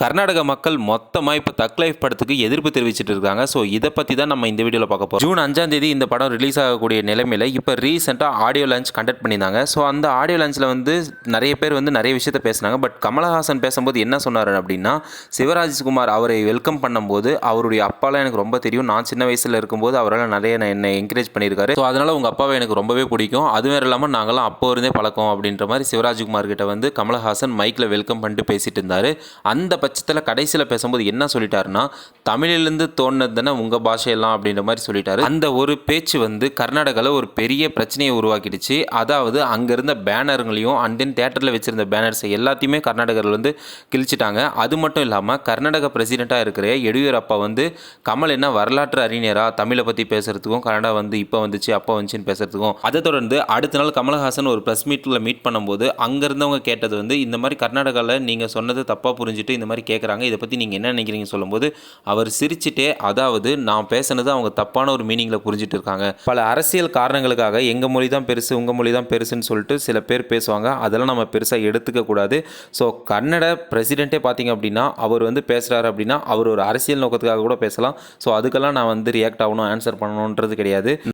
கர்நாடக மக்கள் மொத்தமாக இப்போ தக் லைஃப் படத்துக்கு எதிர்ப்பு தெரிவிச்சிட்டு இருக்காங்க. ஸோ இதை பற்றி தான் நம்ம இந்த வீடியோவில் பார்க்க போகிறோம் ஜூன் அஞ்சாம் தேதி இந்த படம் ரிலீஸ் ஆகக்கூடிய நிலைமையில் இப்போ ரீசெண்டாக ஆடியோ லான்ச் கண்டக்ட் பண்ணியிருந்தாங்க. ஸோ அந்த ஆடியோ லான்ச்சில் வந்து நிறைய பேர் வந்து நிறைய விஷயத்த பேசினாங்க. பட் கமலஹாசன் பேசும்போது என்ன சொன்னார் அப்படின்னா சிவராஜ்குமார் அவரை வெல்கம் பண்ணும்போது அவருடைய அப்பாலாம் எனக்கு ரொம்ப தெரியும். நான் சின்ன வயசில் இருக்கும்போது அவரால் நிறைய என்னை என்கரேஜ் பண்ணியிருக்காரு. ஸோ அதனால் உங்கள் அப்பாவை எனக்கு ரொம்பவே பிடிக்கும். அது இல்லாமல் நாங்களாம் அப்போ இருந்தே பழக்கம். அப்படின்ற மாதிரி சிவராஜ்குமார் கிட்ட வந்து கமலஹாசன் மைக்கில் வெல்கம் பண்ணிட்டு பேசிட்டு இருந்தார். அந்த பட்சத்தில் கடைசியில் பேசும்போது என்ன சொல்லிட்டாருன்னா தமிழிலிருந்து தோணுது தானே உங்கள் பாஷையெல்லாம்? அப்படின்ற மாதிரி சொல்லிட்டாரு. அந்த ஒரு பேச்சு வந்து கர்நாடகாவில் ஒரு பெரிய பிரச்சனையை உருவாக்கிடுச்சு. அதாவது அங்கே இருந்த பேனருங்களையும் அண்ட் தென் தேட்டரில் வச்சுருந்த பேனர்ஸை எல்லாத்தையுமே கர்நாடகர்கள் வந்து கிழிச்சிட்டாங்க. அது மட்டும் இல்லாமல் கர்நாடக பிரசிடெண்ட்டாக இருக்கிற எடியூரப்பா வந்து கமல் என்ன வரலாற்று அறிஞராக தமிழை பற்றி பேசுகிறதுக்கும் கன்னடா வந்து இப்போ வந்துச்சு அப்போ வந்துச்சுன்னு பேசுறதுக்கும். அதை தொடர்ந்து அடுத்த நாள் கமலஹாசன் ஒரு ப்ரெஸ் மீட்டில் மீட் பண்ணும்போது அங்கே இருந்தவங்க கேட்டது வந்து இந்த மாதிரி கர்நாடகாவில் நீங்கள் சொன்னது தப்பாக புரிஞ்சுட்டு இந்த மாதிரி மாதிரி கேட்குறாங்க இதை பற்றி நீங்கள் என்ன நினைக்கிறீங்க சொல்லும்போது அவர் சிரிச்சுட்டே அதாவது நான் பேசுனது அவங்க தப்பான ஒரு மீனிங்கில் புரிஞ்சுட்டு இருக்காங்க. பல அரசியல் காரணங்களுக்காக எங்கள் மொழி தான் பெருசு உங்கள் மொழி தான் பெருசுன்னு சொல்லிட்டு சில பேர் பேசுவாங்க. அதெல்லாம் நம்ம பெருசாக எடுத்துக்க கூடாது. ஸோ கன்னட பிரசிடெண்ட்டே பார்த்தீங்க அப்படின்னா அவர் வந்து பேசுகிறாரு அப்படின்னா அவர் ஒரு அரசியல் நோக்கத்துக்காக கூட பேசலாம். ஸோ அதுக்கெல்லாம் நான் வந்து ரியாக்ட் ஆகணும் ஆன்சர் பண்ணணுன்றது கிடையாது.